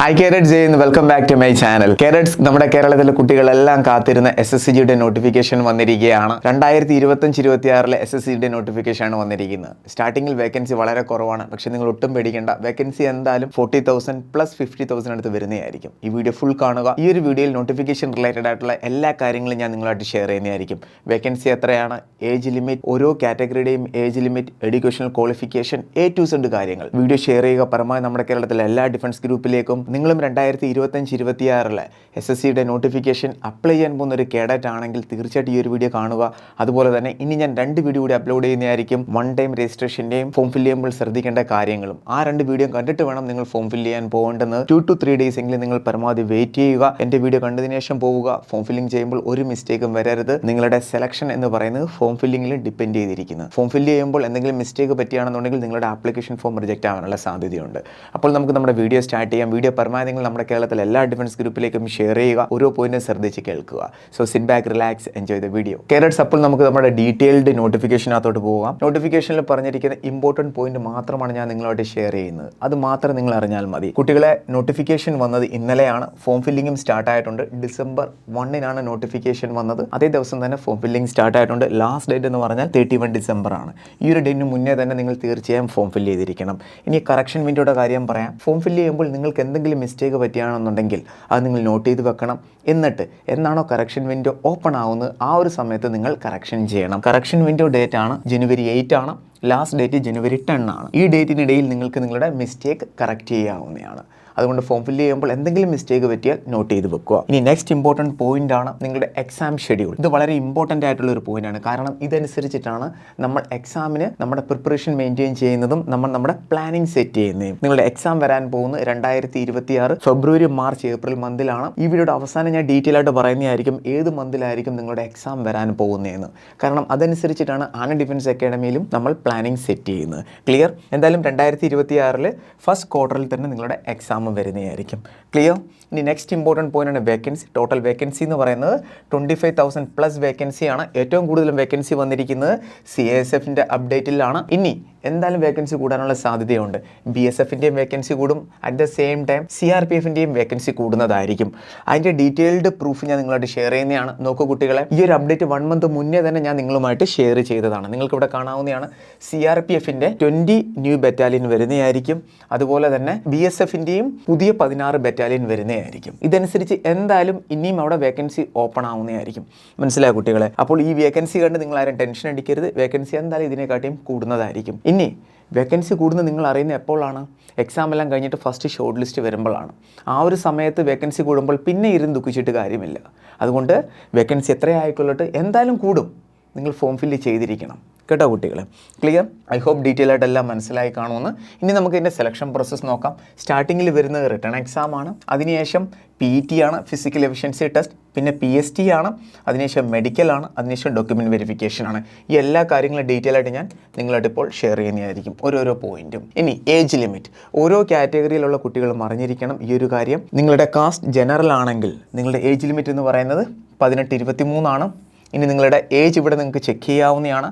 Hi കേരറ്റ്സ് ചെയ്യുന്നു welcome back to my channel കേരറ്റ്സ് നമ്മുടെ കേരളത്തിലെ കുട്ടികളെല്ലാം കാത്തിരുന്ന എസ് എസ് സിജിയുടെ നോട്ടിഫിക്കേഷൻ വന്നിരിക്കുകയാണ്. രണ്ടായിരത്തി ഇരുപത്തഞ്ച് ഇരുപത്തി ആറിലെ എസ് എസ് സിയുടെ നോട്ടിഫിക്കേഷൻ ആണ് വന്നിരിക്കുന്നത്. സ്റ്റാർട്ടിങ്ങിൽ വേക്കൻസി വളരെ കുറവാണ്. പക്ഷേ നിങ്ങൾ ഒട്ടും പേടിക്കേണ്ട. വേക്കൻസി എന്തായാലും forty thousand plus fifty thousand അടുത്ത് വരുന്നതായിരിക്കും. ഈ വീഡിയോ ഫുൾ കാണുക. ഈ ഒരു വീഡിയോയിൽ നോട്ടിഫിക്കേഷൻ റിലേറ്റഡ് ആയിട്ടുള്ള എല്ലാ കാര്യങ്ങളും ഞാൻ നിങ്ങളായിട്ട് ഷെയർ ചെയ്യുന്നതായിരിക്കും. വേക്കൻസി എത്രയാണ്? ഏജ് ലിമിറ്റ് ഓരോ കാറ്റഗറിയുടെയും age limit educational qualification A to Z കാര്യങ്ങൾ. വീഡിയോ ഷെയർ ചെയ്യുക. പരമാവധി നമ്മുടെ കേരളത്തിലെ എല്ലാ ഡിഫൻസ് ഗ്രൂപ്പിലേക്കും നിങ്ങളും രണ്ടായിരത്തി ഇരുപത്തഞ്ച് ഇരുപത്തിയാറിലെ എസ് എസ് സിയുടെ നോട്ടിഫിക്കേഷൻ അപ്ലൈ ചെയ്യാൻ പോകുന്ന ഒരു കേഡറ്റ് ആണെങ്കിൽ തീർച്ചയായിട്ടും ഈ ഒരു വീഡിയോ കാണുക. അതുപോലെ തന്നെ ഇനി ഞാൻ രണ്ട് വീഡിയോ കൂടി അപ്ലോഡ് ചെയ്യുന്നതായിരിക്കും. വൺ ടൈം രജിസ്ട്രേഷന്റെയും ഫോം ഫില്ല് ചെയ്യുമ്പോൾ ശ്രദ്ധിക്കേണ്ട കാര്യങ്ങളും. ആ രണ്ട് വീഡിയോ കണ്ടിട്ട് വേണം നിങ്ങൾ ഫോം ഫില്ല് ചെയ്യാൻ പോകേണ്ടത്. ടു ടു ത്രീ ഡേയ്സ് എങ്കിലും നിങ്ങൾ പരമാവധി വെയിറ്റ് ചെയ്യുക. എന്റെ വീഡിയോ കണ്ടതിന് ശേഷം പോവുക. ഫോം ഫില്ലിംഗ് ചെയ്യുമ്പോൾ ഒരു മിസ്റ്റേക്കും വരരുത്. നിങ്ങളുടെ സെലക്ഷൻ എന്ന് പറയുന്നത് ഫോം ഫില്ലിംഗിൽ ഡിപ്പെൻഡ് ചെയ്തിരിക്കുന്നത് ഫോം ഫില്ല് ചെയ്യുമ്പോൾ എന്തെങ്കിലും മിസ്റ്റേക്ക് പറ്റിയാണെന്നുണ്ടെങ്കിൽ നിങ്ങളുടെ ആപ്ലിക്കേഷൻ ഫോം റിജക്റ്റ് ആവാനുള്ള സാധ്യതയുണ്ട്. അപ്പോൾ നമുക്ക് നമ്മുടെ വീഡിയോ സ്റ്റാർട്ട് ചെയ്യാം. വീഡിയോ പരമാവധി നിങ്ങൾ നമ്മുടെ കേരളത്തിലെ എല്ലാ ഡിഫൻസ് ഗ്രൂപ്പിലേക്കും ഷെയർ ചെയ്യുക. ഓരോ പോയിന്റും ശ്രദ്ധിച്ച് കേൾക്കുക. So sit back relax enjoy the video കേരറ്റ്സ് അപ്പോൾ നമുക്ക് നമ്മുടെ ഡീറ്റെയിൽഡ് നോട്ടിഫിക്കേഷനകത്തോട്ട് പോകാം. നോട്ടിഫിക്കേഷനിൽ പറഞ്ഞിരിക്കുന്ന ഇമ്പോർട്ടന്റ് പോയിന്റ് മാത്രമാണ് ഞാൻ നിങ്ങളോട് ഷെയർ ചെയ്യുന്നത്. അത് മാത്രം നിങ്ങൾ അറിഞ്ഞാൽ മതി. കുട്ടികളെ നോട്ടിഫിക്കേഷൻ വന്നത് ഇന്നലെയാണ്. ഫോം ഫില്ലിങ്ങും സ്റ്റാർട്ട് ആയിട്ടുണ്ട്. ഡിസംബർ വണ്ണിനാണ് നോട്ടിഫിക്കേഷൻ വന്നത്. അതേ ദിവസം തന്നെ ഫോം ഫില്ലിംഗ് സ്റ്റാർട്ട് ആയിട്ടുണ്ട്. ലാസ്റ്റ് ഡേറ്റ് എന്ന് പറഞ്ഞാൽ തേർട്ടി വൺ ഡിസംബർ ആണ്. ഈ ഒരു ഡേറ്റിന് മുന്നേ തന്നെ നിങ്ങൾ തീർച്ചയായും ഫോം ഫില്ല് ചെയ്തിരിക്കണം. ഇനി കറക്ഷൻ വിൻഡോയുടെ കാര്യം പറയാം. ഫോം ഫില്ല് ചെയ്യുമ്പോൾ നിങ്ങൾക്ക് എന്തെങ്കിലും മിസ്റ്റേക്ക് പറ്റിയാണെന്നുണ്ടെങ്കിൽ അത് നിങ്ങൾ നോട്ട് ചെയ്ത് വെക്കണം. എന്നിട്ട് എന്നാണോ കറക്ഷൻ വിൻഡോ ഓപ്പൺ ആവുന്നത് ആ ഒരു സമയത്ത് നിങ്ങൾ കറക്ഷൻ ചെയ്യണം. കറക്ഷൻ വിൻഡോ ഡേറ്റ് ആണ് ജനുവരി എയ്റ്റ് ആണ്. ലാസ്റ്റ് ഡേറ്റ് ജനുവരി ടെൻ ആണ്. ഈ ഡേറ്റിനിടയിൽ നിങ്ങൾക്ക് നിങ്ങളുടെ മിസ്റ്റേക്ക് കറക്റ്റ് ചെയ്യാവുന്നതാണ്. അതുകൊണ്ട് ഫോം ഫില്ല് ചെയ്യുമ്പോൾ എന്തെങ്കിലും മിസ്റ്റേക്ക് പറ്റിയാൽ നോട്ട് ചെയ്ത് വെക്കുക. ഇനി നെക്സ്റ്റ് ഇമ്പോർട്ടന്റ് പോയിന്റ് ആണ് നിങ്ങളുടെ എക്സാം ഷെഡ്യൂൾ ഇത് വളരെ ഇമ്പോർട്ടന്റ് ആയിട്ടുള്ള ഒരു പോയിന്റ് ആണ്. കാരണം ഇതനുസരിച്ചിട്ടാണ് നമ്മൾ എക്സാമിന് നമ്മുടെ പ്രിപ്പറേഷൻ മെയിന്റെയിൻ ചെയ്യുന്നതും നമ്മൾ നമ്മുടെ പ്ലാനിങ് സെറ്റ് ചെയ്യുന്നതും. നിങ്ങളുടെ എക്സാം വരാൻ പോകുന്ന രണ്ടായിരത്തി ഇരുപത്തി ആറ് ഫെബ്രുവരി മാർച്ച് ഏപ്രിൽ മന്തിലാണ് ഈ വീഡിയോയുടെ അവസാനം ഞാൻ ഡീറ്റെയിൽ ആയിട്ട് പറയുന്നതായിരിക്കും ഏത് മന്തിലായിരിക്കും നിങ്ങളുടെ എക്സാം വരാൻ പോകുന്നതെന്ന്. കാരണം അതനുസരിച്ചിട്ടാണ് ആന ഡിഫൻസ് അക്കാഡമിയിലും നമ്മൾ പ്ലാനിങ് സെറ്റ് ചെയ്യുന്നത്. ക്ലിയർ എന്തായാലും രണ്ടായിരത്തി ഇരുപത്തി ആറിൽ ഫസ്റ്റ് ക്വാർട്ടറിൽ തന്നെ നിങ്ങളുടെ എക്സാം വരുന്നതായിരിക്കും. ക്ലിയർ ഇനി നെക്സ്റ്റ് ഇമ്പോർട്ടന്റ് പോയിന്റ് ആണ് വേക്കൻസി ടോട്ടൽ വേക്കൻസി എന്ന് പറയുന്നത് ട്വന്റി ഫൈവ് തൗസൻഡ് പ്ലസ് വേക്കൻസിയാണ് ഏറ്റവും കൂടുതലും വേക്കൻസി വന്നിരിക്കുന്നത്. സി എസ് എഫിന്റെ അപ്ഡേറ്റിലാണ് ഇനി എന്തായാലും വേക്കൻസി കൂടാനുള്ള സാധ്യതയുണ്ട്. ബി എസ് എഫിന്റെയും വേക്കൻസി കൂടും. At the same time C R P എഫിന്റെയും vacancy കൂടുന്നതായിരിക്കും. അതിന്റെ ഡീറ്റെയിൽഡ് പ്രൂഫ് ഞാൻ നിങ്ങളായിട്ട് ഷെയർ ചെയ്യുന്നതാണ്. നോക്കൂ കുട്ടികളെ ഈ ഒരു അപ്ഡേറ്റ് വൺ മന്ത് മുന്നേ തന്നെ ഞാൻ നിങ്ങളുമായിട്ട് ഷെയർ ചെയ്തതാണ്. നിങ്ങൾക്ക് ഇവിടെ കാണാവുന്നതാണ് സി ആർ പി എഫിന്റെ ട്വന്റി ന്യൂ ബറ്റാലിയൻ വരുന്നതായിരിക്കും. അതുപോലെ തന്നെ ബി എസ് എഫിന്റെയും പുതിയ പതിനാറ് ബറ്റാലിയൻ വരുന്നതായിരിക്കും. ഇതനുസരിച്ച് എന്തായാലും ഇനിയും അവിടെ വേക്കൻസി ഓപ്പൺ ആവുന്നതായിരിക്കും. മനസ്സിലായ കുട്ടികളെ? അപ്പോൾ ഈ വേക്കൻസി കണ്ട് നിങ്ങൾ ആരും ടെൻഷൻ അടിക്കരുത്. വേക്കൻസി എന്തായാലും ഇതിനെക്കാട്ടിയും കൂടുന്നതായിരിക്കും. ഇനി വേക്കൻസി കൂടുന്നത് നിങ്ങൾ അറിയുന്നത് എപ്പോഴാണ്? എക്സാം എല്ലാം കഴിഞ്ഞിട്ട് ഫസ്റ്റ് ഷോർട്ട് ലിസ്റ്റ് വരുമ്പോഴാണ്. ആ ഒരു സമയത്ത് വേക്കൻസി കൂടുമ്പോൾ പിന്നെ ഇരുന്ന് ദുഃഖിച്ചിട്ട് കാര്യമില്ല. അതുകൊണ്ട് വേക്കൻസി എത്രയായിക്കൊള്ളട്ടെ എന്തായാലും കൂടും. നിങ്ങൾ ഫോം ഫില്ല് ചെയ്തിരിക്കണം. കേട്ടോ കുട്ടികളെ? ക്ലിയർ ഐ ഹോപ്പ് ഡീറ്റെയിൽ ആയിട്ട് എല്ലാം മനസ്സിലായി കാണുമെന്ന്. ഇനി നമുക്ക് ഇതിന്റെ സെലക്ഷൻ പ്രോസസ്സ് നോക്കാം. സ്റ്റാർട്ടിങ്ങിൽ വരുന്നത് റിട്ടേൺ എക്സാം ആണ്. അതിനുശേഷം പി ടി ആണ് ഫിസിക്കൽ എഫിഷ്യൻസി ടെസ്റ്റ് പിന്നെ പി എസ് ടി ആണ് അതിനുശേഷം മെഡിക്കൽ ആണ് അതിനുശേഷം ഡോക്യുമെന്റ് വെരിഫിക്കേഷൻ ആണ്. ഈ എല്ലാ കാര്യങ്ങളും ഡീറ്റെയിൽ ആയിട്ട് ഞാൻ നിങ്ങളായിട്ട് ഇപ്പോൾ ഷെയർ ചെയ്യുന്നതായിരിക്കും. ഓരോരോ പോയിന്റും ഇനി ഏജ് ലിമിറ്റ് ഓരോ കാറ്റഗറിയിലുള്ള കുട്ടികളും അറിഞ്ഞിരിക്കണം ഈ ഒരു കാര്യം. നിങ്ങളുടെ കാസ്റ്റ് ജനറൽ ആണെങ്കിൽ നിങ്ങളുടെ ഏജ് ലിമിറ്റ് എന്ന് പറയുന്നത് പതിനെട്ട് ഇരുപത്തി മൂന്നാണ് ഇനി നിങ്ങളുടെ ഏജ് ഇവിടെ നിങ്ങൾക്ക് ചെക്ക് ചെയ്യാവുന്നതാണ്.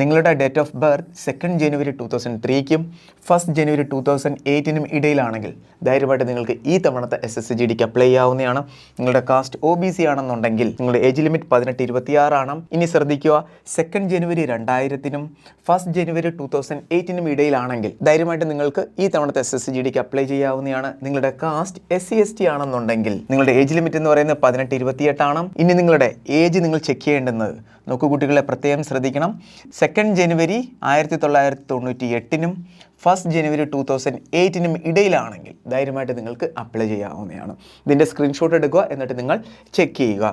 നിങ്ങളുടെ date of birth second January two thousand ത്രീക്കും first January two thousand എയ്റ്റിനും ഇടയിലാണെങ്കിൽ ധൈര്യമായിട്ട് നിങ്ങൾക്ക് ഈ തവണത്തെ എസ് എസ് ജി ഡിക്ക് അപ്ലൈ ചെയ്യാവുന്നതാണ്. നിങ്ങളുടെ കാസ്റ്റ് ഒ ബി സി ആണെന്നുണ്ടെങ്കിൽ നിങ്ങളുടെ ഏജ് ലിമിറ്റ് പതിനെട്ട് ഇരുപത്തിയാറാണ്. ഇനി ശ്രദ്ധിക്കുക സെക്കൻഡ് ജനുവരി രണ്ടായിരത്തിനും ഫസ്റ്റ് ജനുവരി ടു തൗസൻഡ് എയ്റ്റിനും ഇടയിലാണെങ്കിൽ ധൈര്യമായിട്ട് നിങ്ങൾക്ക് ഈ തവണത്തെ എസ് എസ് ജി ഡിക്ക് അപ്ലൈ ചെയ്യാവുന്നതാണ്. നിങ്ങളുടെ caste S C S T ആണെന്നുണ്ടെങ്കിൽ നിങ്ങളുടെ ഏജ് ലിമിറ്റ് എന്ന് പറയുന്നത് പതിനെട്ട് ഇരുപത്തിയെട്ടാണ്. ഇനി നിങ്ങളുടെ ഏജ് നിങ്ങൾ ചെക്ക് ചെയ്യേണ്ടുന്നത് നോക്കുകുട്ടികളെ പ്രത്യേകം ശ്രദ്ധിക്കണം. സെക്കൻഡ് ജനുവരി ആയിരത്തി തൊള്ളായിരത്തി തൊണ്ണൂറ്റി എട്ടിനും ഫസ്റ്റ് ജനുവരി ടു തൗസൻഡ് എയ്റ്റിനും ഇടയിലാണെങ്കിൽ ധൈര്യമായിട്ട് നിങ്ങൾക്ക് അപ്ലൈ ചെയ്യാവുന്നതാണ്. ഇതിന്റെ സ്ക്രീൻഷോട്ട് എടുക്കുക എന്നിട്ട് നിങ്ങൾ ചെക്ക് ചെയ്യുക.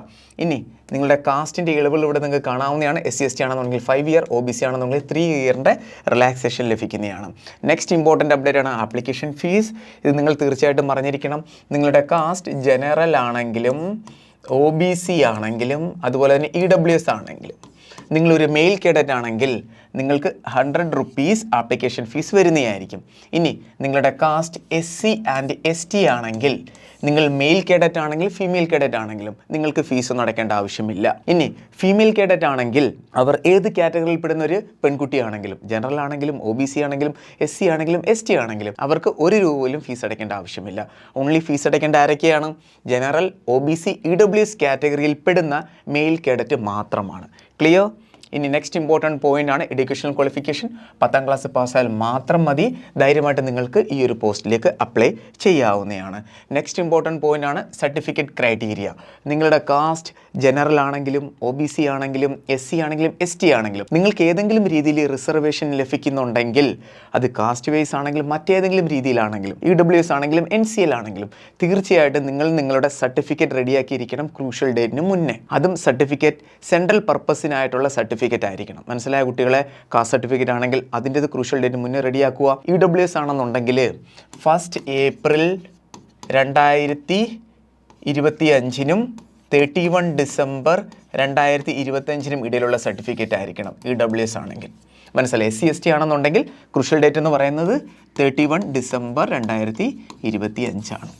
ഇനി നിങ്ങളുടെ കാസ്റ്റിന്റെ ഇളവുകൾ ഇവിടെ നിങ്ങൾക്ക് കാണാവുന്നതാണ്. എസ് സി എസ് ടി ആണെന്നുണ്ടെങ്കിൽ five year O B C ആണെന്നുണ്ടെങ്കിൽ ത്രീ ഇയറിന്റെ റിലാക്സേഷൻ ലഭിക്കുന്നതാണ്. നെക്സ്റ്റ് ഇമ്പോർട്ടന്റ് അപ്ഡേറ്റ് ആണ് ആപ്ലിക്കേഷൻ ഫീസ് ഇത് നിങ്ങൾ തീർച്ചയായിട്ടും അറിഞ്ഞിരിക്കണം. നിങ്ങളുടെ കാസ്റ്റ് ജനറൽ ആണെങ്കിലും ഒ ബി സി ആണെങ്കിലും അതുപോലെ തന്നെ ഇ ഡബ്ല്യു എസ് ആണെങ്കിലും നിങ്ങളൊരു മെയിൽ കേഡറ്റ് ആണെങ്കിൽ നിങ്ങൾക്ക് ഹൺഡ്രഡ് റുപ്പീസ് ആപ്ലിക്കേഷൻ ഫീസ് വരുന്നതായിരിക്കും. ഇനി നിങ്ങളുടെ caste S C and S T ആണെങ്കിൽ നിങ്ങൾ മെയിൽ കേഡറ്റ് ആണെങ്കിൽ ഫീമെയിൽ കേഡറ്റ് ആണെങ്കിലും നിങ്ങൾക്ക് ഫീസ് ഒന്നും അടയ്ക്കേണ്ട ആവശ്യമില്ല. ഇനി ഫീമെയിൽ കേഡറ്റ് ആണെങ്കിൽ അവർ ഏത് കാറ്റഗറിയിൽ പെടുന്ന ഒരു പെൺകുട്ടിയാണെങ്കിലും ജനറൽ ആണെങ്കിലും ഒ ബി സി ആണെങ്കിലും എസ് സി ആണെങ്കിലും എസ് ടി ആണെങ്കിലും അവർക്ക് ഒരു രൂപ പോലും ഫീസ് അടയ്ക്കേണ്ട ആവശ്യമില്ല. ഓൺലി ഫീസ് അടയ്ക്കേണ്ട ആരൊക്കെയാണ്? General O B C E W S കാറ്റഗറിയിൽ പെടുന്ന മെയിൽ കേഡറ്റ് മാത്രമാണ്. ക്ലിയർ ഇനി നെക്സ്റ്റ് ഇമ്പോർട്ടന്റ് പോയിന്റ് ആണ് എഡ്യൂക്കേഷണൽ ക്വാളിഫിക്കേഷൻ പത്താം ക്ലാസ് പാസ്സായാൽ മാത്രം മതി. ധൈര്യമായിട്ട് നിങ്ങൾക്ക് ഈ ഒരു പോസ്റ്റിലേക്ക് അപ്ലൈ ചെയ്യാവുന്നതാണ്. നെക്സ്റ്റ് ഇമ്പോർട്ടന്റ് പോയിന്റ് ആണ് സർട്ടിഫിക്കറ്റ് ക്രൈറ്റീരിയ നിങ്ങളുടെ കാസ്റ്റ് ജനറൽ ആണെങ്കിലും ഒ ബി സി ആണെങ്കിലും എസ് സി ആണെങ്കിലും എസ് ടി ആണെങ്കിലും നിങ്ങൾക്ക് ഏതെങ്കിലും രീതിയിൽ റിസർവേഷൻ ലഭിക്കുന്നുണ്ടെങ്കിൽ അത് കാസ്റ്റ് വൈസ് ആണെങ്കിലും മറ്റേതെങ്കിലും രീതിയിലാണെങ്കിലും ഇ ഡബ്ല്യു എസ് ആണെങ്കിലും എൻ സി എൽ ആണെങ്കിലും തീർച്ചയായിട്ടും നിങ്ങൾ നിങ്ങളുടെ സർട്ടിഫിക്കറ്റ് റെഡിയാക്കിയിരിക്കണം ക്രൂഷ്യൽ ഡേറ്റിന് മുന്നേ. അതും സർട്ടിഫിക്കറ്റ് സെൻട്രൽ പർപ്പസിനായിട്ടുള്ള സർട്ടിഫിക്കറ്റ് ആയിരിക്കണം. മനസ്സിലായ കുട്ടികളെ കാസ്റ്റ് സർട്ടിഫിക്കറ്റ് ആണെങ്കിൽ അതിന്റെത് ക്രൂഷ്യൽ ഡേറ്റ് മുന്നേ റെഡിയാക്കുക ഇ ഡബ്ല്യു എസ് ആണെന്നുണ്ടെങ്കിൽ ഫസ്റ്റ് ഏപ്രിൽ രണ്ടായിരത്തി ഇരുപത്തി അഞ്ചിനും തേർട്ടി വൺ ഡിസംബർ രണ്ടായിരത്തി ഇരുപത്തഞ്ചിനും ഇടയിലുള്ള സർട്ടിഫിക്കറ്റ് ആയിരിക്കണം ഇ ഡബ്ല്യു എസ് ആണെങ്കിൽ. മനസ്സിലായി? എസ് സി എസ് ടി ആണെന്നുണ്ടെങ്കിൽ ക്രൂഷ്യൽ ഡേറ്റ് എന്ന് പറയുന്നത് തേർട്ടി വൺ ഡിസംബർ രണ്ടായിരത്തി ഇരുപത്തി അഞ്ചാണ്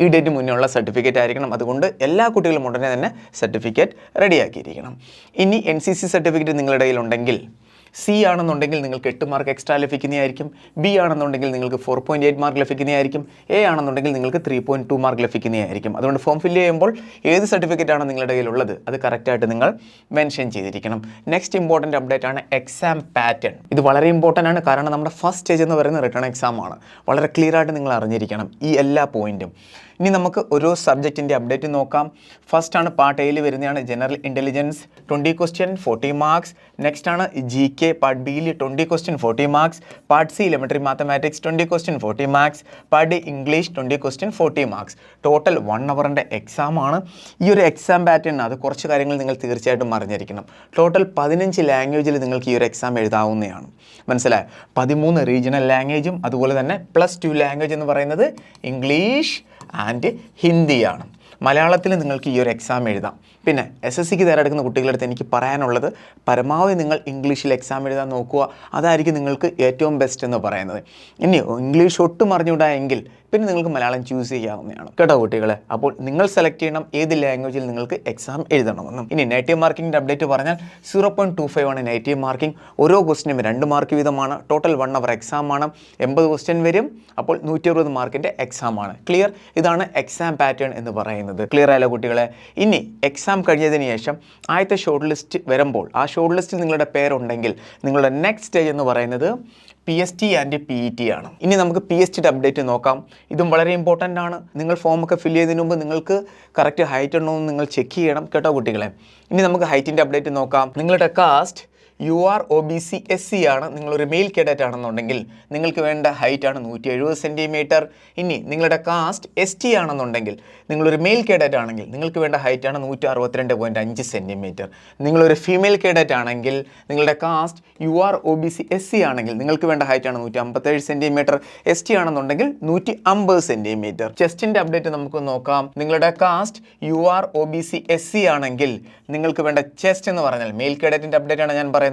ഈ ഡേറ്റ് മുന്നേ ഉള്ള സർട്ടിഫിക്കറ്റ് ആയിരിക്കണം. അതുകൊണ്ട് എല്ലാ കുട്ടികളും ഉടനെ തന്നെ സർട്ടിഫിക്കറ്റ് റെഡിയാക്കിയിരിക്കണം ഇനി എൻ സി സി സർട്ടിഫിക്കറ്റ് നിങ്ങളുടെ കയ്യിലുണ്ടെങ്കിൽ സി ആണെന്നുണ്ടെങ്കിൽ നിങ്ങൾക്ക് എട്ട് മാർക്ക് എക്സ്ട്രാ ലഭിക്കുന്നതായിരിക്കും. ബി ആണെന്നുണ്ടെങ്കിൽ നിങ്ങൾക്ക് ഫോർ പോയിന്റ് എയ്റ്റ് മാർക്ക് ലഭിക്കുന്നതായിരിക്കും. എ ആണെന്നുണ്ടെങ്കിൽ നിങ്ങൾക്ക് ത്രീ പോയിന്റ് ടു മാർക്ക് ലഭിക്കുന്നതായിരിക്കും. അതുകൊണ്ട് ഫോം ഫില്ല് ചെയ്യുമ്പോൾ ഏത് സർട്ടിഫിക്കറ്റ് ആണ് നിങ്ങളുടെ കയ്യിലുള്ളത്? അത് കറക്റ്റായിട്ട് നിങ്ങൾ മെൻഷൻ ചെയ്തിരിക്കണം. നെക്സ്റ്റ് ഇമ്പോർട്ടന്റ് അപ്ഡേറ്റ് ആണ് എക്സാം പാറ്റേൺ ഇത് വളരെ ഇമ്പോർട്ടന്റ് ആണ്. കാരണം നമ്മുടെ ഫസ്റ്റ് സ്റ്റേജ് എന്ന് പറയുന്നത് റിട്ടേൺ എക്സാം ആണ്. വളരെ ക്ലിയർ ആയിട്ട് നിങ്ങൾ അറിഞ്ഞിരിക്കണം. ഈ എല്ലാ പോയിന്റും ഇനി നമുക്ക് ഒരു സബ്ജക്റ്റിന്റെ അപ്ഡേറ്റ് നോക്കാം. ഫസ്റ്റ് ആണ് പാർട്ട് എയിൽ വരുന്നതാണ് general intelligence twenty question forty marks next ആണ് ജി കെ പാർട്ട് ബിയിൽ twenty question forty marks part C elementary mathematics twenty question forty marks part D English twenty question forty marks total one അവറിന്റെ exam ആണ്. ഈ ഒരു exam pattern അത് കുറച്ച് കാര്യങ്ങൾ നിങ്ങൾ തീർച്ചയായിട്ടും അറിഞ്ഞിരിക്കണം. ടോട്ടൽ പതിനഞ്ച് ലാംഗ്വേജിൽ നിങ്ങൾക്ക് ഈ ഒരു എക്സാം എഴുതാവുന്നതാണ്. മനസ്സിലായോ? പതിമൂന്ന് റീജിയണൽ ലാംഗ്വേജും അതുപോലെ തന്നെ പ്ലസ് ടു ലാംഗ്വേജ് എന്ന് പറയുന്നത് ഇംഗ്ലീഷ് ആൻഡ് ഹിന്ദിയാണ്. മലയാളത്തിൽ നിങ്ങൾക്ക് ഈ ഒരു എക്സാം എഴുതാം. പിന്നെ എസ് എസ് സിക്ക് തയ്യാറെടുക്കുന്ന കുട്ടികളുടെ അടുത്ത് എനിക്ക് പറയാനുള്ളത് പരമാവധി നിങ്ങൾ ഇംഗ്ലീഷിൽ എക്സാം എഴുതാൻ നോക്കുക. അതായിരിക്കും നിങ്ങൾക്ക് ഏറ്റവും ബെസ്റ്റ് എന്ന് പറയുന്നത്. ഇനി ഇംഗ്ലീഷ് ഒട്ടും അറിഞ്ഞുകൂടാ പിന്നെ നിങ്ങൾക്ക് മലയാളം ചൂസ് ചെയ്യാവുന്നതാണ്. കേട്ടോ കുട്ടികളെ? അപ്പോൾ നിങ്ങൾ സെലക്ട് ചെയ്യണം. ഏത് ലാംഗ്വേജിൽ നിങ്ങൾക്ക് എക്സാം എഴുതണമെന്നും. ഇനി നെഗറ്റീവ് മാർക്കിങ്ങിന്റെ അപ്ഡേറ്റ് പറഞ്ഞാൽ സീറോ പോയിന്റ് ടു ഫൈവ് ആണ് നെഗറ്റീവ് മാർക്കിംഗ് ഓരോ ക്വസ്റ്റിനും രണ്ട് മാർക്ക് വീതമാണ്. ടോട്ടൽ വൺ അവർ എക്സാം ആണ്. എൺപത് ക്വസ്റ്റ്യൻ വരും. അപ്പോൾ നൂറ്റി അറുപത് മാർക്കിന്റെ എക്സാം ആണ്. ക്ലിയർ ഇതാണ് എക്സാം പാറ്റേൺ എന്ന് പറയുന്നത്. ക്ലിയർ ആയാലോ കുട്ടികളെ? ഇനി എക്സാം കഴിഞ്ഞതിന് ശേഷം ആദ്യത്തെ ഷോർട്ട് ലിസ്റ്റ് വരുമ്പോൾ ആ ഷോർട്ട് ലിസ്റ്റിൽ നിങ്ങളുടെ പേരുണ്ടെങ്കിൽ നിങ്ങളുടെ നെക്സ്റ്റ് സ്റ്റേജ് എന്ന് പറയുന്നത് P S T and P E T ആണ്. ഇനി നമുക്ക് പി എസ് ടിയുടെ അപ്ഡേറ്റ് നോക്കാം. ഇതും വളരെ ഇമ്പോർട്ടന്റ് ആണ്. നിങ്ങൾ ഫോമൊക്കെ ഫില്ല് ചെയ്തതിന് മുമ്പ് നിങ്ങൾക്ക് കറക്റ്റ് ഹൈറ്റ് ഉണ്ടോ എന്ന് നിങ്ങൾ ചെക്ക് ചെയ്യണം കേട്ടോ കുട്ടികളെ. ഇനി നമുക്ക് ഹൈറ്റിന്റെ അപ്ഡേറ്റ് നോക്കാം. നിങ്ങളുടെ caste U R O B C S C ആണ് നിങ്ങളൊരു മെയിൽ കേഡറ്റ് ആണെന്നുണ്ടെങ്കിൽ നിങ്ങൾക്ക് വേണ്ട ഹൈറ്റ് ആണ് നൂറ്റി എഴുപത് സെന്റിമീറ്റർ ഇനി നിങ്ങളുടെ കാസ്റ്റ് എസ് ടി ആണെന്നുണ്ടെങ്കിൽ നിങ്ങളൊരു മെയിൽ കേഡറ്റ് ആണെങ്കിൽ നിങ്ങൾക്ക് വേണ്ട ഹൈറ്റ് ആണ് നൂറ്റി അറുപത്തിരണ്ട് പോയിന്റ് അഞ്ച് സെന്റിമീറ്റർ നിങ്ങളൊരു ഫീമെയിൽ കേഡറ്റ് ആണെങ്കിൽ നിങ്ങളുടെ caste U R O B C S C ആണെങ്കിൽ നിങ്ങൾക്ക് വേണ്ട ഹൈറ്റ് ആണ് നൂറ്റി അമ്പത്തേഴ് സെന്റിമീറ്റർ എസ് ടി ആണെന്നുണ്ടെങ്കിൽ നൂറ്റി അമ്പത് സെന്റിമീറ്റർ ചെസ്റ്റിന്റെ അപ്ഡേറ്റ് നമുക്ക് നോക്കാം. നിങ്ങളുടെ caste U R O B C S C ആണെങ്കിൽ നിങ്ങൾക്ക് വേണ്ട ചെസ്റ്റ് എന്ന് പറഞ്ഞാൽ മെയിൽ കേഡറ്റിന്റെ അപ്ഡേറ്റ് ആണ് ഞാൻ പറയുന്നത്.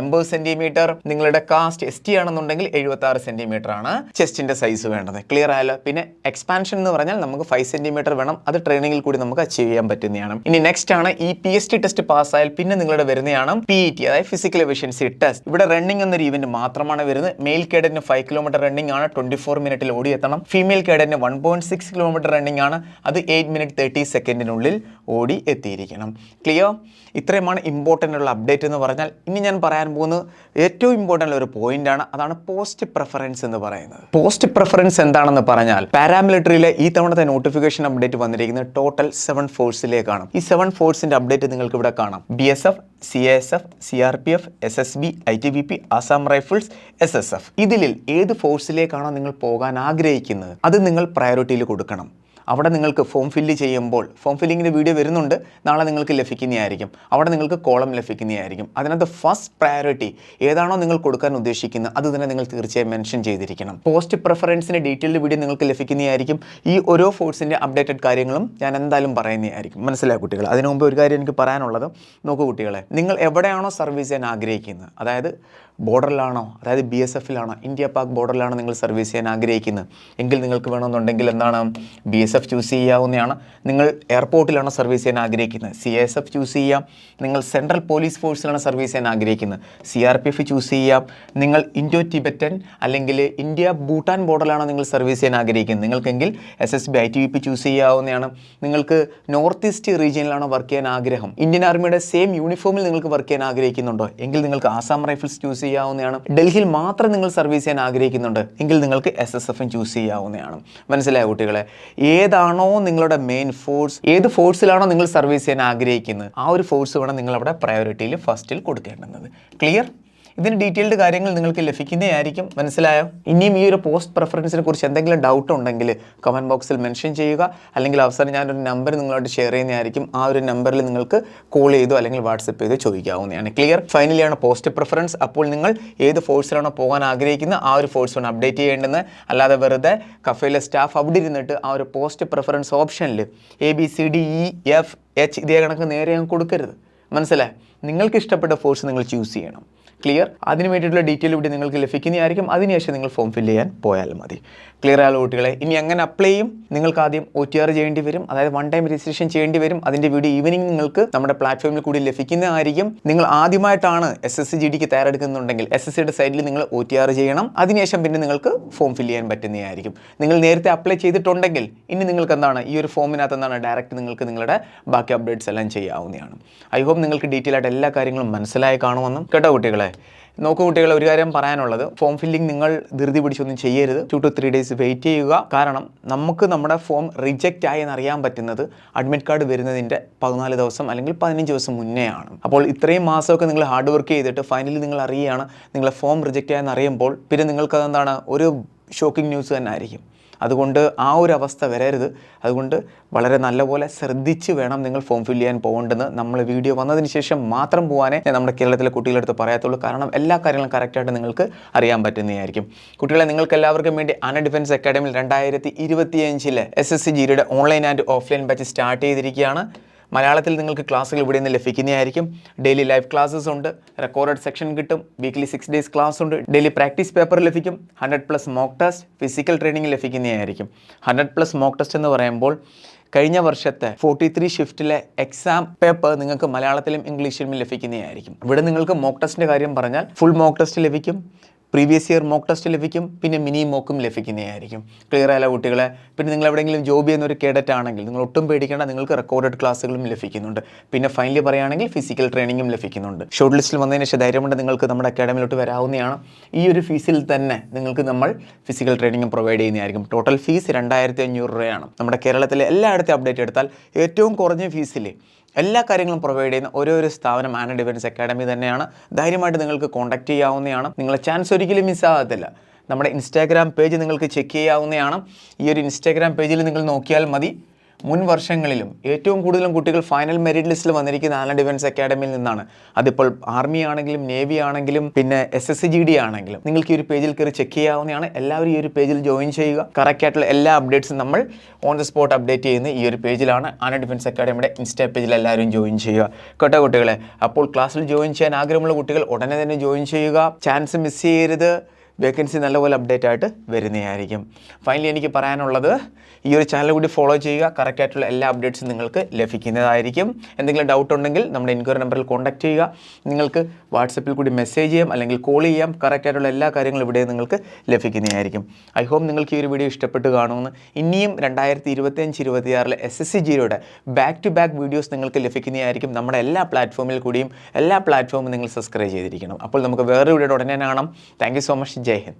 എൺപത് സെന്റിമീറ്റർ നിങ്ങളുടെ കാസ്റ്റ് എസ് ടി ആണെന്നുണ്ടെങ്കിൽ എഴുപത്തി ആറ് സെന്റിമീറ്റർ ആണ് ചെസ്റ്റിന്റെ സൈസ് വേണ്ടത്. ക്ലിയർ ആയാലോ പിന്നെ എക്സ്പാൻഷൻ എന്ന് പറഞ്ഞാൽ നമുക്ക് ഫൈവ് സെന്റിമീറ്റർ വേണം. അത് ട്രെയിനിങ്ങിൽ കൂടി നമുക്ക് അച്ചീവ് ചെയ്യാൻ പറ്റുന്നതാണ്. ഇനി നെക്സ്റ്റ് ആണ് ഈ പി എസ് ടി ടെസ്റ്റ് പാസ്സായാൽ പിന്നെ നിങ്ങളുടെ വരുന്നതാണ് പി ഇ ടി അതായത് ഫിസിക്കൽ എഫിഷ്യൻസി ടെസ്റ്റ് ഇവിടെ റണ്ണിംഗ് എന്നൊരു ഇവന്റ് മാത്രമാണ് വരുന്നത്. മെയിൽ കേഡറ്റിന് ഫൈവ് കിലോമീറ്റർ റണ്ണിംഗ് ആണ്. ട്വന്റി ഫോർ മിനിറ്റിൽ എത്തണം. Female കേഡറ്റിന് one point six kilometre running ആണ്. അത് എയ്റ്റ് മിനിറ്റ് തേർട്ടി സെക്കൻഡിനുള്ളിൽ ഓടി എത്തിയിരിക്കണം. ക്ലിയർ ഇത്രയുമാണ് ഇമ്പോർട്ടന്റ് ഉള്ള അപ്ഡേറ്റ് എന്ന് പറഞ്ഞാൽ ഇനി ഞാൻ പറയാൻ പോകുന്നത് ഏറ്റവും ഇമ്പോർട്ടന്റ് ഒരു പോയിന്റ് ആണ്. അതാണ് പോസ്റ്റ് പ്രിഫറൻസ് എന്ന് പറയുന്നത്. പോസ്റ്റ് പ്രിഫറൻസ് എന്താണെന്ന് പറഞ്ഞാൽ പാരാമിലിറ്ററിയിലെ ഈ തവണത്തെ നോട്ടിഫിക്കേഷൻ അപ്ഡേറ്റ് വന്നിരിക്കുന്നത് ടോട്ടൽ സെവൻ ഫോഴ്സിലേക്കാണ് ഈ സെവൻ ഫോഴ്സിന്റെ അപ്ഡേറ്റ് നിങ്ങൾക്ക് ഇവിടെ കാണാം. B S F C S F C R P F S S B I T B P Assam Rifles S S F ഇതിൽ ഏത് ഫോഴ്സിലേക്കാണോ നിങ്ങൾ പോകാൻ ആഗ്രഹിക്കുന്നത് അത് നിങ്ങൾ പ്രയോറിറ്റിയിൽ കൊടുക്കണം. അവിടെ നിങ്ങൾക്ക് ഫോം ഫില്ല് ചെയ്യുമ്പോൾ ഫോം ഫില്ലിങ്ങിന്റെ വീഡിയോ വരുന്നുണ്ട് നാളെ നിങ്ങൾക്ക് ലഭിക്കുന്നതായിരിക്കും. അവിടെ നിങ്ങൾക്ക് കോളം ലഭിക്കുന്നതായിരിക്കും. അതിനകത്ത് ഫസ്റ്റ് പ്രയോറിറ്റി ഏതാണോ നിങ്ങൾ കൊടുക്കാൻ ഉദ്ദേശിക്കുന്നത് അത് തന്നെ നിങ്ങൾ തീർച്ചയായും മെൻഷൻ ചെയ്തിരിക്കണം. പോസ്റ്റ് പ്രിഫറൻസിന്റെ ഡീറ്റെയിൽഡ് വീഡിയോ നിങ്ങൾക്ക് ലഭിക്കുന്നതായിരിക്കും. ഈ ഓരോ ഫോഴ്സിന്റെ അപ്ഡേറ്റഡ് കാര്യങ്ങളും ഞാൻ എന്തായാലും പറയുന്നതായിരിക്കും. മനസ്സിലായ കുട്ടികൾ അതിനു മുമ്പ് ഒരു കാര്യം എനിക്ക് പറയാനുള്ളത്. നോക്കൂ കുട്ടികളെ നിങ്ങൾ എവിടെയാണോ സർവീസ് ചെയ്യാൻ ആഗ്രഹിക്കുന്നത്? അതായത് ബോർഡറിലാണോ അതായത് ബി എസ് എഫിലാണോ ഇന്ത്യ പാക് ബോർഡറിലാണോ നിങ്ങൾ സർവീസ് ചെയ്യാൻ ആഗ്രഹിക്കുന്നത്? എങ്കിൽ നിങ്ങൾക്ക് വേണമെന്നുണ്ടെങ്കിൽ എന്താണ്? ബി എസ് എഫ് ചൂസ് ചെയ്യാവുന്നതാണ് നിങ്ങൾ എയർപോർട്ടിലാണ് സർവീസ് ചെയ്യാൻ ആഗ്രഹിക്കുന്നത്. സി എസ് എഫ് ചൂസ് ചെയ്യാം നിങ്ങൾ സെൻട്രൽ പോലീസ് ഫോഴ്സിലാണ് സർവീസ് ചെയ്യാൻ ആഗ്രഹിക്കുന്നത്. C R P F choose ചെയ്യാം നിങ്ങൾ ഇൻഡോ ടിബറ്റൻ അല്ലെങ്കിൽ ഇന്ത്യ ഭൂട്ടാൻ ബോർഡറിലാണ് നിങ്ങൾ സർവീസ് ചെയ്യാൻ ആഗ്രഹിക്കുന്നത്. നിങ്ങൾക്കെങ്കിൽ S S B I T V P choose ചെയ്യാവുന്നതാണ് നിങ്ങൾക്ക് നോർത്ത് ഈസ്റ്റ് റീജിയനിലാണ് വർക്ക് ചെയ്യാൻ ആഗ്രഹം. ഇന്ത്യൻ ആർമിയുടെ സെയിം യൂണിഫോമിൽ നിങ്ങൾക്ക് വർക്ക് ചെയ്യാൻ ആഗ്രഹിക്കുന്നുണ്ടോ? എങ്കിൽ നിങ്ങൾക്ക് ആസാം റൈഫിൾസ് ചൂസ് ചെയ്യാവുന്നതാണ് ഡൽഹിയിൽ മാത്രം നിങ്ങൾ സർവീസ് ചെയ്യാൻ ആഗ്രഹിക്കുന്നുണ്ട്. എങ്കിൽ നിങ്ങൾക്ക് എസ് എസ് എഫും ചൂസ് ചെയ്യാവുന്നതാണ് മനസ്സിലായ കുട്ടികളെ? ഏതാണോ നിങ്ങളുടെ മെയിൻ ഫോഴ്സ് ഏത് ഫോഴ്സിലാണോ നിങ്ങൾ സർവീസ് ചെയ്യാൻ ആഗ്രഹിക്കുന്നത് ആ ഒരു ഫോഴ്സ് വേണം നിങ്ങൾ അവിടെ പ്രയോറിറ്റിയിൽ ഫസ്റ്റിൽ കൊടുക്കേണ്ടുന്നത്. ക്ലിയർ ഇതിന് ഡീറ്റെയിൽഡ് കാര്യങ്ങൾ നിങ്ങൾക്ക് ലഭിക്കുന്നതായിരിക്കും. മനസ്സിലായോ? ഇനിയും ഈ ഒരു പോസ്റ്റ് പ്രിഫറൻസിനെ കുറിച്ച് എന്തെങ്കിലും ഡൗട്ട് ഉണ്ടെങ്കിൽ കമന്റ് ബോക്സിൽ മെൻഷൻ ചെയ്യുക. അല്ലെങ്കിൽ അവസാനം ഞാനൊരു നമ്പർ നിങ്ങളോട് ഷെയർ ചെയ്യുന്നതായിരിക്കും. ആ ഒരു നമ്പറിൽ നിങ്ങൾക്ക് കോൾ ചെയ്തോ അല്ലെങ്കിൽ വാട്സപ്പ് ചെയ്ത് ചോദിക്കാവുന്നതാണ്. ക്ലിയർ ഫൈനലിയാണ് പോസ്റ്റ് പ്രിഫറൻസ് അപ്പോൾ നിങ്ങൾ ഏത് ഫോഴ്സിലാണോ പോകാൻ ആഗ്രഹിക്കുന്നത് ആ ഒരു ഫോഴ്സാണ് അപ്ഡേറ്റ് ചെയ്യേണ്ടത്. അല്ലാതെ വെറുതെ കഫേയിലെ സ്റ്റാഫ് അവിടെ ഇരുന്നിട്ട് ആ ഒരു പോസ്റ്റ് പ്രിഫറൻസ് ഓപ്ഷനിൽ A B C D E F H ഇതേ കണക്ക് നേരെ ഞാൻ കൊടുക്കരുത്. മനസ്സിലായി? നിങ്ങൾക്ക് ഇഷ്ടപ്പെട്ട ഫോഴ്സ് നിങ്ങൾ ചൂസ് ചെയ്യണം. ക്ലിയർ അതിന് വേണ്ടിയിട്ടുള്ള ഡീറ്റെയിൽ ഇവിടെ നിങ്ങൾക്ക് ലഭിക്കുന്നതായിരിക്കും. അതിനുശേഷം നിങ്ങൾ ഫോം ഫില്ല് ചെയ്യാൻ പോയാൽ മതി. ക്ലിയർ ആയ കുട്ടികളെ? ഇനി അങ്ങനെ അപ്ലൈ ചെയ്യും. നിങ്ങൾക്ക് ആദ്യം ഒ ടി ആർ ചെയ്യേണ്ടി വരും. അതായത് വൺ ടൈം രജിസ്ട്രേഷൻ ചെയ്യേണ്ടി വരും. അതിന്റെ വീഡിയോ ഈവനിങ് നിങ്ങൾക്ക് നമ്മുടെ പ്ലാറ്റ്ഫോമിൽ കൂടി ലഭിക്കുന്നതായിരിക്കും. നിങ്ങൾ ആദ്യമായിട്ടാണ് എസ് എസ് സി ജി ഡിക്ക് തയ്യാറെടുക്കുന്നുണ്ടെങ്കിൽ എസ് എസ് സിയുടെ സൈഡിൽ നിങ്ങൾ ഒ ടി ആർ ചെയ്യണം. അതിനുശേഷം പിന്നെ നിങ്ങൾക്ക് ഫോം ഫില്ല് ചെയ്യാൻ പറ്റുന്നതായിരിക്കും. നിങ്ങൾ നേരത്തെ അപ്ലൈ ചെയ്തിട്ടുണ്ടെങ്കിൽ ഇനി നിങ്ങൾക്ക് എന്താണ്? ഈ ഒരു ഫോമിനകത്ത് എന്താണ്? ഡയറക്റ്റ് നിങ്ങൾക്ക് നിങ്ങളുടെ ബാക്കി അപ്ഡേറ്റ്സ് എല്ലാം ചെയ്യാവുന്നതാണ്. ഐ ഹോപ്പ് നിങ്ങൾക്ക് ഡീറ്റെയിൽ ആയിട്ട് എല്ലാ കാര്യങ്ങളും മനസ്സിലായി കാണുമെന്നും. കേട്ടോ കുട്ടികളെ? നോക്കൂ കുട്ടികളെ ഒരു കാര്യം പറയാനുള്ളത്. ഫോം ഫില്ലിംഗ് നിങ്ങൾ ധൃതി പിടിച്ചൊന്നും ചെയ്യരുത്. Two two three days wait ചെയ്യുക. കാരണം നമുക്ക് നമ്മുടെ ഫോം റിജക്റ്റ് ആയി എന്നറിയാൻ പറ്റുന്നത് അഡ്മിറ്റ് കാർഡ് വരുന്നതിന്റെ പതിനാല് ദിവസം അല്ലെങ്കിൽ പതിനഞ്ച് ദിവസം മുന്നേ ആണ് അപ്പോൾ ഇത്രയും മാസമൊക്കെ നിങ്ങൾ ഹാർഡ് വർക്ക് ചെയ്തിട്ട് ഫൈനലി നിങ്ങൾ അറിയുകയാണ് നിങ്ങളെ ഫോം റിജക്റ്റ് ആയെന്ന് അറിയുമ്പോൾ പിന്നെ നിങ്ങൾക്ക് അതെന്താണ് ഒരു ഷോക്കിംഗ് ന്യൂസ് തന്നെ ആയിരിക്കും. അതുകൊണ്ട് ആ ഒരു അവസ്ഥ വരരുത്. അതുകൊണ്ട് വളരെ നല്ലപോലെ ശ്രദ്ധിച്ച് വേണം നിങ്ങൾ ഫോം ഫില്ല് ചെയ്യാൻ പോകേണ്ടത്. നമ്മൾ വീഡിയോ വന്നതിന് ശേഷം മാത്രം പോകാനേ നമ്മുടെ കേരളത്തിലെ കുട്ടികളെടുത്ത് പറയത്തുള്ളൂ. കാരണം എല്ലാ കാര്യങ്ങളും കറക്റ്റായിട്ട് നിങ്ങൾക്ക് അറിയാൻ പറ്റുന്നതായിരിക്കും. കുട്ടികളെ നിങ്ങൾക്ക് എല്ലാവർക്കും വേണ്ടി അന ഡിഫൻസ് അക്കാഡമിയിൽ രണ്ടായിരത്തി ഇരുപത്തിയഞ്ചിലെ എസ് എസ് സി ജിയുടെ online and offline batch start ചെയ്തിരിക്കുകയാണ്. മലയാളത്തിൽ നിങ്ങൾക്ക് ക്ലാസ്സുകൾ ഇവിടെ നിന്ന് ലഭിക്കുന്നതായിരിക്കും. ഡെയിലി ലൈവ് ക്ലാസ്സസ് ഉണ്ട്. റെക്കോർഡഡ് സെക്ഷൻ കിട്ടും. വീക്ക്ലി സിക്സ് ഡേയ്സ് ക്ലാസ് ഉണ്ട്. ഡെയിലി പ്രാക്ടീസ് പേപ്പർ ലഭിക്കും. Hundred plus mock test physical training ലഭിക്കുന്നതായിരിക്കും. ഹൺഡ്രഡ് പ്ലസ് മോക്ക് ടെസ്റ്റ് എന്ന് പറയുമ്പോൾ കഴിഞ്ഞ വർഷത്തെ ഫോർട്ടി ത്രീ ഷിഫ്റ്റിലെ എക്സാം പേപ്പർ നിങ്ങൾക്ക് മലയാളത്തിലും ഇംഗ്ലീഷിലും ലഭിക്കുന്നതായിരിക്കും. ഇവിടെ നിങ്ങൾക്ക് മോക്ക് ടെസ്റ്റിന്റെ കാര്യം പറഞ്ഞാൽ ഫുൾ മോക്ക് ടെസ്റ്റ് ലഭിക്കും. പ്രീവിയസ് ഇയർ മോക്ക് ടെസ്റ്റ് ലഭിക്കും പിന്നെ മിനി മോക്കും ലഭിക്കുന്നതായിരിക്കും. ക്ലിയർ ആയ കുട്ടികളെ? പിന്നെ നിങ്ങൾ എവിടെയെങ്കിലും ജോബ് ചെയ്യുന്ന ഒരു കേഡറ്റ് ആണെങ്കിൽ നിങ്ങൾ ഒട്ടും പേടിക്കേണ്ട നിങ്ങൾക്ക് റെക്കോർഡഡ് ക്ലാസ്സുകളും ലഭിക്കുന്നുണ്ട്. പിന്നെ ഫൈനലി പറയുകയാണെങ്കിൽ ഫിസിക്കൽ ട്രെയിനിങ്ങും ലഭിക്കുന്നുണ്ട്. ഷോർട്ട് ലിസ്റ്റിൽ വന്നതിന് ശേഷം ധൈര്യമുണ്ട് നിങ്ങൾക്ക് നമ്മുടെ അക്കാഡമിയിലോട്ട് വരാവുന്നതാണ്. ഈ ഒരു ഫീസിൽ തന്നെ നിങ്ങൾക്ക് നമ്മൾ ഫിസിക്കൽ ട്രെയിനിങ്ങും പ്രൊവൈഡ് ചെയ്യുന്നതായിരിക്കും. ടോട്ടൽ ഫീസ് രണ്ടായിരത്തി അഞ്ഞൂറ് രൂപയാണ്. നമ്മുടെ കേരളത്തിലെ എല്ലായിടത്തും അപ്ഡേറ്റ് എടുത്താൽ ഏറ്റവും കുറഞ്ഞ ഫീസിൽ എല്ലാ കാര്യങ്ങളും പ്രൊവൈഡ് ചെയ്യുന്ന ഒരേ ഒരു സ്ഥാപനം ആന ഡിഫൻസ് അക്കാഡമി തന്നെയാണ്. ധൈര്യമായിട്ട് നിങ്ങൾക്ക് കോൺടാക്ട് ചെയ്യാവുന്നതാണ്. നിങ്ങളെ ചാൻസ് ഒരിക്കലും മിസ്സാകത്തില്ല നമ്മുടെ ഇൻസ്റ്റാഗ്രാം പേജ് നിങ്ങൾക്ക് ചെക്ക് ചെയ്യാവുന്നതാണ്. ഈ ഒരു ഇൻസ്റ്റാഗ്രാം പേജിൽ നിങ്ങൾ നോക്കിയാൽ മതി. മുൻ വർഷങ്ങളിലും ഏറ്റവും കൂടുതലും കുട്ടികൾ ഫൈനൽ മെറിറ്റ് ലിസ്റ്റിൽ വന്നിരിക്കുന്ന ആന ഡിഫൻസ് അക്കാഡമിയിൽ നിന്നാണ്. അതിപ്പോൾ ആർമി ആണെങ്കിലും നേവി ആണെങ്കിലും പിന്നെ എസ് എസ് ജി ഡി ആണെങ്കിലും നിങ്ങൾക്ക് ഈ ഒരു പേജിൽ കയറി ചെക്ക് ചെയ്യാവുന്നതാണ്. എല്ലാവരും ഈ ഒരു പേജിൽ ജോയിൻ ചെയ്യുക. കറക്റ്റ് ആയിട്ടുള്ള എല്ലാ അപ്ഡേറ്റ്സും നമ്മൾ ഓൺ ദ സ്പോട്ട് അപ്ഡേറ്റ് ചെയ്യുന്ന ഈ ഒരു പേജിലാണ് ആന ഡിഫൻസ് അക്കാഡമിയുടെ ഇൻസ്റ്റാ പേജിൽ എല്ലാവരും ജോയിൻ ചെയ്യുക. കേട്ടോ കുട്ടികളെ? അപ്പോൾ ക്ലാസ്സിൽ ജോയിൻ ചെയ്യാൻ ആഗ്രഹമുള്ള കുട്ടികൾ ഉടനെ തന്നെ ജോയിൻ ചെയ്യുക. ചാൻസ് മിസ് ചെയ്യരുത്. വേക്കൻസി നല്ലപോലെ അപ്ഡേറ്റ് ആയിട്ട് വരുന്നതായിരിക്കും. ഫൈനലി എനിക്ക് പറയാനുള്ളത് ഈ ഒരു ചാനൽ കൂടി ഫോളോ ചെയ്യുക. കറക്റ്റ് ആയിട്ടുള്ള എല്ലാ അപ്ഡേറ്റ്സും നിങ്ങൾക്ക് ലഭിക്കുന്നതായിരിക്കും. എന്തെങ്കിലും ഡൗട്ട് ഉണ്ടെങ്കിൽ നമ്മുടെ എൻക്വയറി നമ്പറിൽ കോൺടാക്ട് ചെയ്യുക. നിങ്ങൾക്ക് വാട്സപ്പിൽ കൂടി മെസ്സേജ് ചെയ്യാം അല്ലെങ്കിൽ കോൾ ചെയ്യാം. കറക്റ്റ് ആയിട്ടുള്ള എല്ലാ കാര്യങ്ങളും ഇവിടെ നിങ്ങൾക്ക് ലഭിക്കുന്നതായിരിക്കും. ഐ ഹോപ്പ് നിങ്ങൾക്ക് ഈ ഒരു വീഡിയോ ഇഷ്ടപ്പെട്ട് കാണുമെന്ന് ഇനിയും രണ്ടായിരത്തി ഇരുപത്തിയഞ്ച് ഇരുപത്തിയാറിലെ എസ് എസ് സി ജിയുടെ ബാക്ക് ടു ബാക്ക് വീഡിയോസ് നിങ്ങൾക്ക് ലഭിക്കുന്നതായിരിക്കും. നമ്മുടെ എല്ലാ പ്ലാറ്റ്ഫോമിൽ കൂടിയും എല്ലാ പ്ലാറ്റ്ഫോമും നിങ്ങൾ സബ്സ്ക്രൈബ് ചെയ്തിരിക്കണം. അപ്പോൾ നമുക്ക് വേറെ വീഡിയോ ഉടനെ കാണാം. താങ്ക് സോ മച്ച് જય હિન્દ.